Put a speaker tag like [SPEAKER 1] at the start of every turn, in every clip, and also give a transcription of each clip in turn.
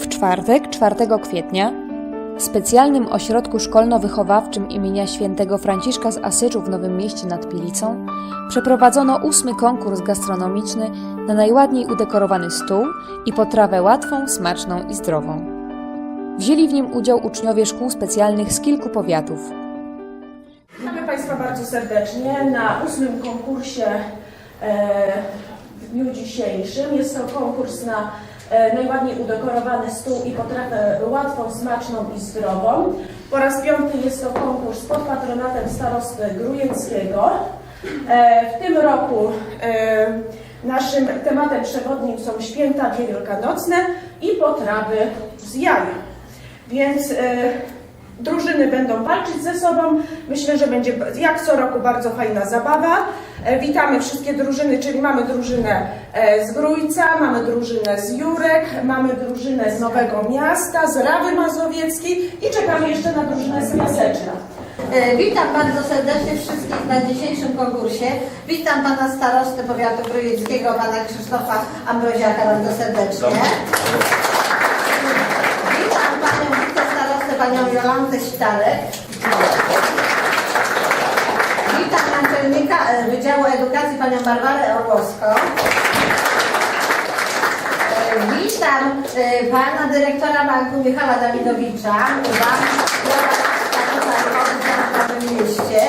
[SPEAKER 1] W czwartek, 4 kwietnia, w specjalnym ośrodku szkolno-wychowawczym imienia świętego Franciszka z Asyczu w Nowym Mieście nad Pilicą przeprowadzono ósmy konkurs gastronomiczny na najładniej udekorowany stół i potrawę łatwą, smaczną i zdrową. Wzięli w nim udział uczniowie szkół specjalnych z kilku powiatów.
[SPEAKER 2] Witamy Państwa bardzo serdecznie na ósmym konkursie e, w dniu dzisiejszym. Jest to konkurs na najładniej udekorowany stół i potrawę łatwą, smaczną i zdrową. Po raz piąty jest to konkurs pod patronatem starosty Grujeckiego. E, w tym roku e, naszym tematem przewodnim są święta wielkanocne i potrawy z jaj. Więc e, drużyny będą walczyć ze sobą. Myślę, że będzie jak co roku bardzo fajna zabawa. E, Witamy wszystkie drużyny, czyli mamy drużynę e, z Grójca, mamy drużynę z Jurek, mamy drużynę z Nowego Miasta, z Rawy Mazowieckiej i czekamy jeszcze na drużynę z Piaseczna.
[SPEAKER 3] E, Witam bardzo serdecznie wszystkich na dzisiejszym konkursie. Witam pana starostę powiatu grujeckiego, pana Krzysztofa Ambroziaka bardzo serdecznie. Witam panią Jolantę Ściarek. Witam naczelnika e, Wydziału Edukacji, panią Barbarę Orłowską. E, Witam e, pana dyrektora banku Michała Dawidowicza. Mieście.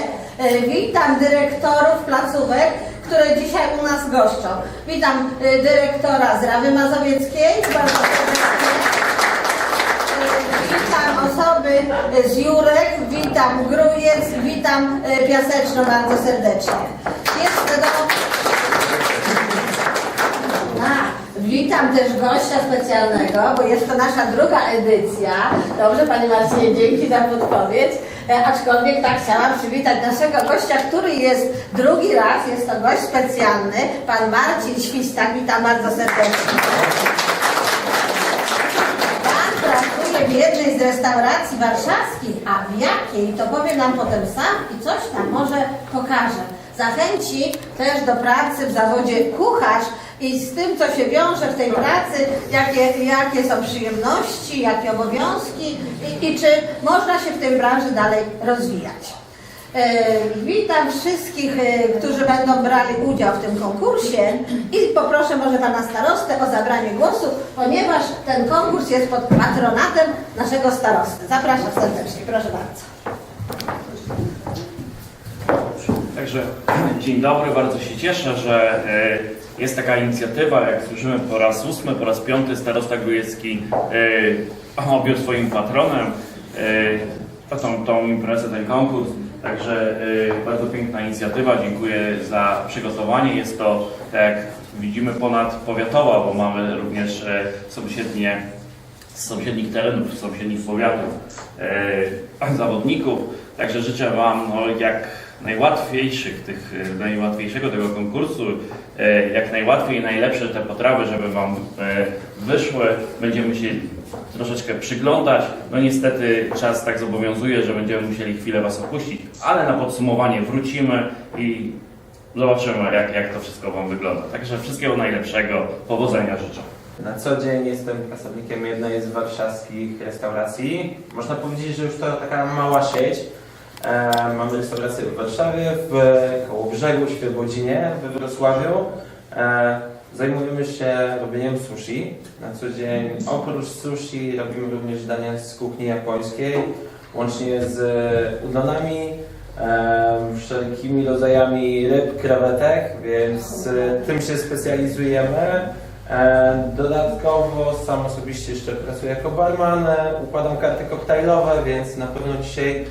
[SPEAKER 3] Witam dyrektorów placówek, które dzisiaj u nas goszczą. Witam dyrektora z Rawy Mazowieckiej. Bardzo z Jurek, witam Grujec, witam e, Piaseczno bardzo serdecznie. Jest. A, Witam też gościa specjalnego, bo jest to nasza druga edycja. Dobrze, Panie Marcinie, dzięki za podpowiedź. E, aczkolwiek tak chciałam przywitać naszego gościa, który jest drugi raz, jest to gość specjalny, Pan Marcin Świstak. Witam bardzo serdecznie. Pan pracuje w jednej z restauracji warszawskich, a w jakiej, to powie nam potem sam i coś nam może pokaże. Zachęci też do pracy w zawodzie kucharz i z tym, co się wiąże w tej pracy, jakie, jakie są przyjemności, jakie obowiązki i, i czy można się w tej branży dalej rozwijać. E, Witam wszystkich, e, którzy będą brali udział w tym konkursie i poproszę może Pana Starostę o zabranie głosu, ponieważ ten konkurs jest pod patronatem naszego starosty. Zapraszam serdecznie, proszę bardzo.
[SPEAKER 4] Także dzień dobry, bardzo się cieszę, że e, jest taka inicjatywa, jak słyszymy po raz ósmy, po raz piąty starosta Grujecki e, objął swoim patronem tą, tą imprezę, ten konkurs. Także e, bardzo piękna inicjatywa, dziękuję za przygotowanie. Jest to, tak jak widzimy, ponadpowiatowa, bo mamy również e, sąsiednie z sąsiednich terenów, z sąsiednich powiatów e, zawodników. Także życzę Wam no, jak najłatwiejszych tych, e, najłatwiejszego tego konkursu, jak najłatwiej i najlepsze te potrawy, żeby Wam wyszły. Będziemy się troszeczkę przyglądać. No niestety czas tak zobowiązuje, że będziemy musieli chwilę Was opuścić, ale na podsumowanie wrócimy i zobaczymy jak, jak to wszystko Wam wygląda. Także wszystkiego najlepszego, powodzenia życzę.
[SPEAKER 5] Na co dzień jestem pracownikiem jednej z warszawskich restauracji. Można powiedzieć, że już to taka mała sieć. E, mamy restaurację w Warszawie, w Kołobrzegu, Świebodzinie, we Wrocławiu. E, zajmujemy się robieniem sushi. Na co dzień oprócz sushi robimy również dania z kuchni japońskiej, łącznie z udonami, e, wszelkimi rodzajami ryb, krewetek, więc e, tym się specjalizujemy. E, Dodatkowo sam osobiście jeszcze pracuję jako barman, układam karty koktajlowe, więc na pewno dzisiaj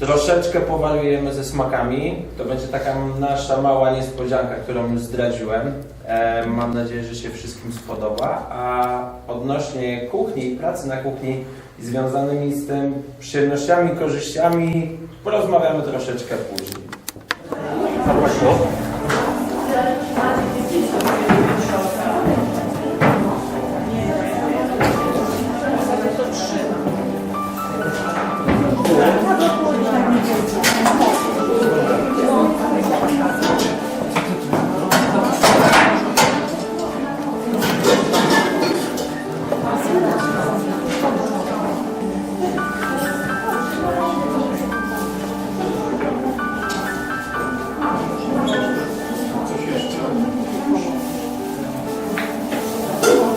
[SPEAKER 5] troszeczkę powariujemy ze smakami. To będzie taka nasza mała niespodzianka, którą zdradziłem. E, Mam nadzieję, że się wszystkim spodoba. A odnośnie kuchni i pracy na kuchni i związanymi z tym przyjemnościami, korzyściami porozmawiamy troszeczkę później.
[SPEAKER 6] Zostawimy Thank
[SPEAKER 3] you.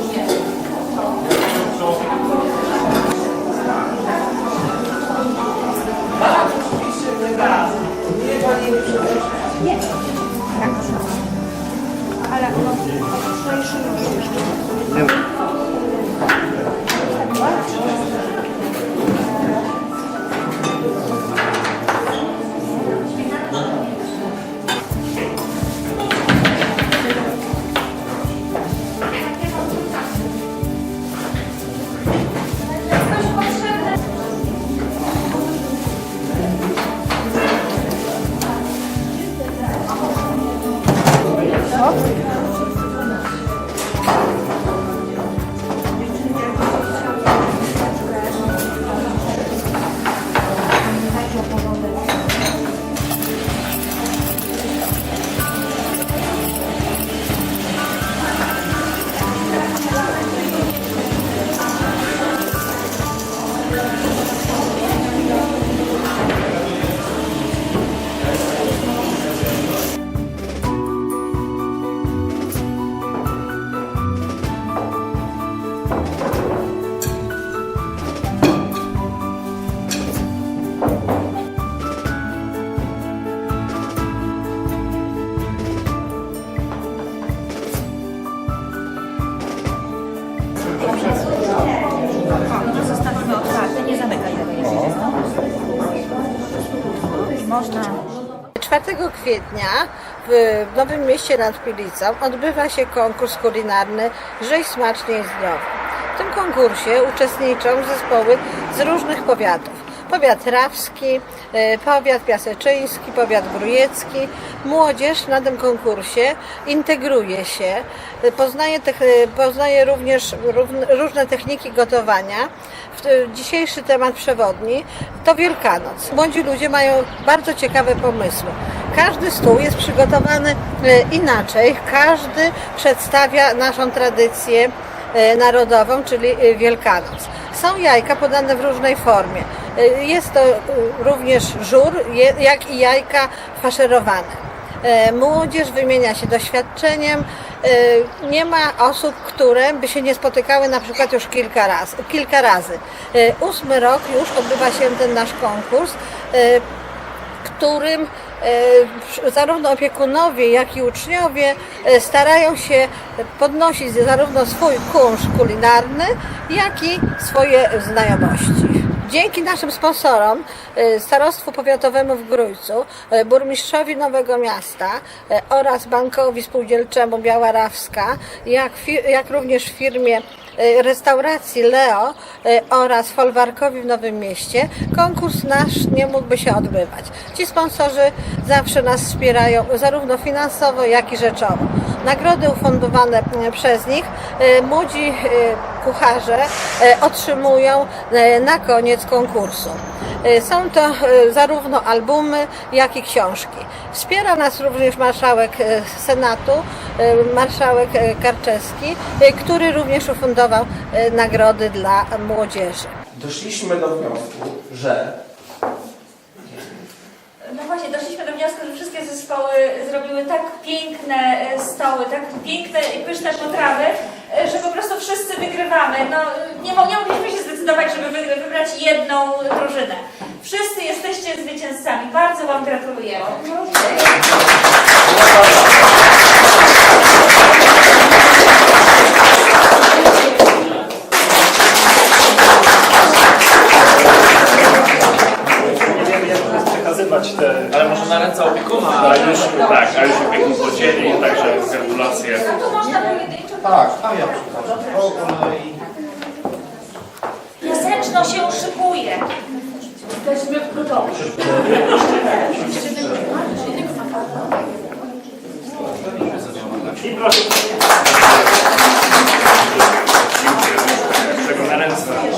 [SPEAKER 3] Kwietnia w Nowym Mieście nad Pilicą odbywa się konkurs kulinarny Żyj smacznie i zdrowo. W tym konkursie uczestniczą zespoły z różnych powiatów. Powiat rawski, e, powiat piaseczyński, powiat grujecki. Młodzież na tym konkursie integruje się, e, poznaje, e, poznaje również różne techniki gotowania. E, Dzisiejszy temat przewodni to Wielkanoc. Młodzi ludzie mają bardzo ciekawe pomysły. Każdy stół jest przygotowany e, inaczej, każdy przedstawia naszą tradycję e, narodową, czyli Wielkanoc. Są jajka podane w różnej formie. Jest to również żur, jak i jajka faszerowane. E, Młodzież wymienia się doświadczeniem. E, Nie ma osób, które by się nie spotykały na przykład już kilka razy. Kilka razy. E, Ósmy rok już odbywa się ten nasz konkurs, którym zarówno opiekunowie, jak i uczniowie starają się podnosić zarówno swój kunszt kulinarny, jak i swoje znajomości. Dzięki naszym sponsorom, e, Starostwu Powiatowemu w Grójcu, e, Burmistrzowi Nowego Miasta e, oraz Bankowi Spółdzielczemu Biała Rawska, jak, jak również firmie restauracji Leo e, oraz Folwarkowi w Nowym Mieście konkurs nasz nie mógłby się odbywać. Ci sponsorzy zawsze nas wspierają zarówno finansowo, jak i rzeczowo. Nagrody ufundowane e, przez nich e, młodzi e, kucharze e, otrzymują e, na koniec konkursu. E, Są to e, zarówno albumy, jak i książki. Wspiera nas również marszałek e, Senatu, marszałek Karczewski, który również ufundował nagrody dla młodzieży.
[SPEAKER 5] Doszliśmy do wniosku, że
[SPEAKER 6] No właśnie, doszliśmy do wniosku, zespoły zrobiły tak piękne e, stoły, tak piękne i pyszne potrawy, e, że po prostu wszyscy wygrywamy. No, nie, nie mogliśmy się zdecydować, żeby wy- wybrać jedną drużynę. Wszyscy jesteście zwycięzcami. Bardzo Wam gratulujemy.
[SPEAKER 4] jesteśmy w Prutowie.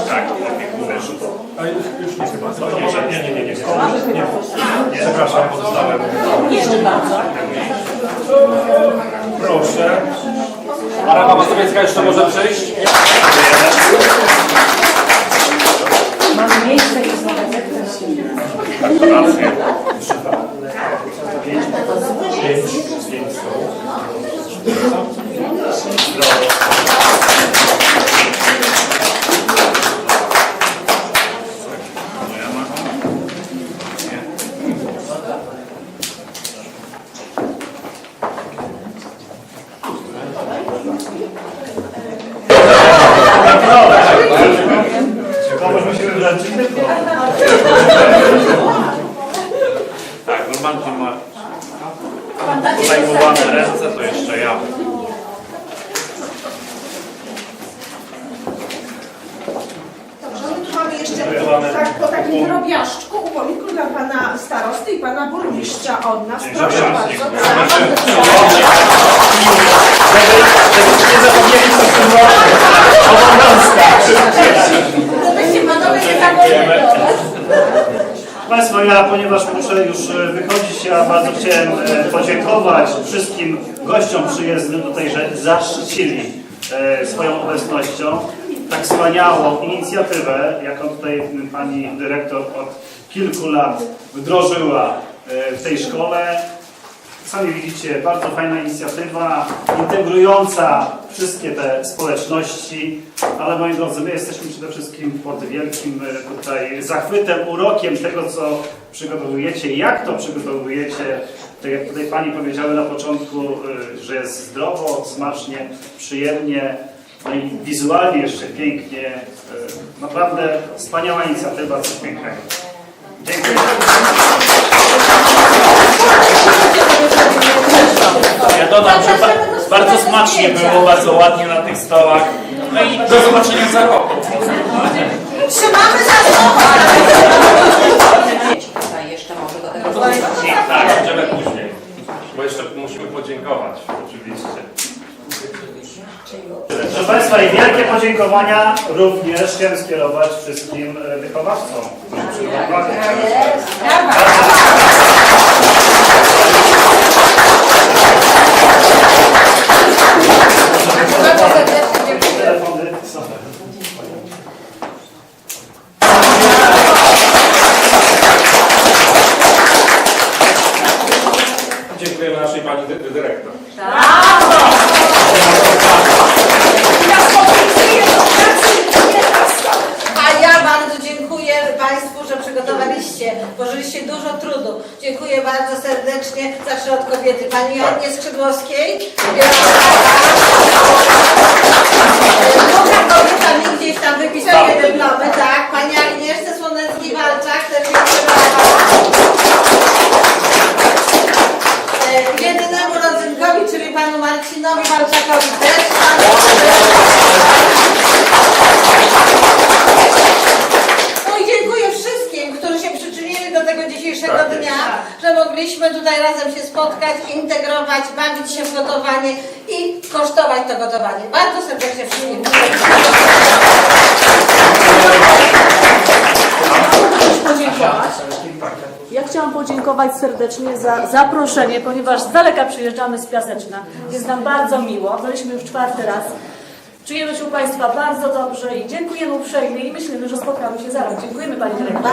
[SPEAKER 4] Tak? A już nie
[SPEAKER 6] chyba. Nie, nie,
[SPEAKER 7] nie, nie, nie. Przepraszam,
[SPEAKER 2] pozostałem. Jeszcze bardzo. Proszę. A Rada Mazowiecka jeszcze może przyjść? Proszę.
[SPEAKER 7] Nie zapomnieli co.
[SPEAKER 8] Państwo, ja ponieważ muszę już e, wychodzić, ja bardzo chciałem e, podziękować wszystkim gościom przyjezdnym tutaj, że zaszczycili e, swoją obecnością tak wspaniałą inicjatywę, jaką tutaj pani dyrektor od kilku lat wdrożyła w tej szkole. Sami widzicie, bardzo fajna inicjatywa, integrująca wszystkie te społeczności, ale moi drodzy, my jesteśmy przede wszystkim pod wielkim e, tutaj zachwytem, urokiem tego, co przygotowujecie, jak to przygotowujecie. Tak jak tutaj Pani powiedziały na początku, e, że jest zdrowo, smacznie, przyjemnie, no i wizualnie jeszcze pięknie. E, Naprawdę wspaniała inicjatywa, coś pięknego. Dziękuję.
[SPEAKER 4] Ja dodam, że ba bardzo smacznie było, bardzo ładnie na tych stołach. No i do zobaczenia za rok.
[SPEAKER 3] Trzymamy za słowa.
[SPEAKER 9] Tutaj jeszcze może do tego
[SPEAKER 4] Tak, będziemy później. Bo jeszcze musimy podziękować, oczywiście.
[SPEAKER 8] Proszę Państwa, i wielkie podziękowania również chciałem skierować wszystkim e, wychowawcom.
[SPEAKER 7] Dziękujemy naszej pani dy- dyrektor.
[SPEAKER 3] A ja bardzo dziękuję Państwu, że przygotowaliście, włożyliście dużo trudu. Dziękuję bardzo serdecznie. Zacznę od kobiety. Pani Joannie Skrzydłowskiej. Druga kobieta mi gdzieś tam wypisuje dyplomy, tak. Pani Agnieszce Słoneckiej-Walczak też dziękuję bardzo. E, Jedynemu rodzynkowi, czyli panu Marcinowi Walczakowi też. No i dziękuję wszystkim, którzy się przyczynili do tego dzisiejszego dnia, że mogliśmy tutaj razem spotkać, integrować, bawić się w gotowanie i kosztować to gotowanie. Bardzo serdecznie wszystkim dziękuję.
[SPEAKER 10] podziękować. Ja chciałam podziękować serdecznie za zaproszenie, ponieważ z daleka przyjeżdżamy z Piaseczna. Jest nam bardzo miło. Byliśmy już czwarty raz. Czujemy się u Państwa bardzo dobrze i dziękujemy uprzejmie i myślimy, że spotkamy się zaraz. Dziękujemy Pani Dyrektor.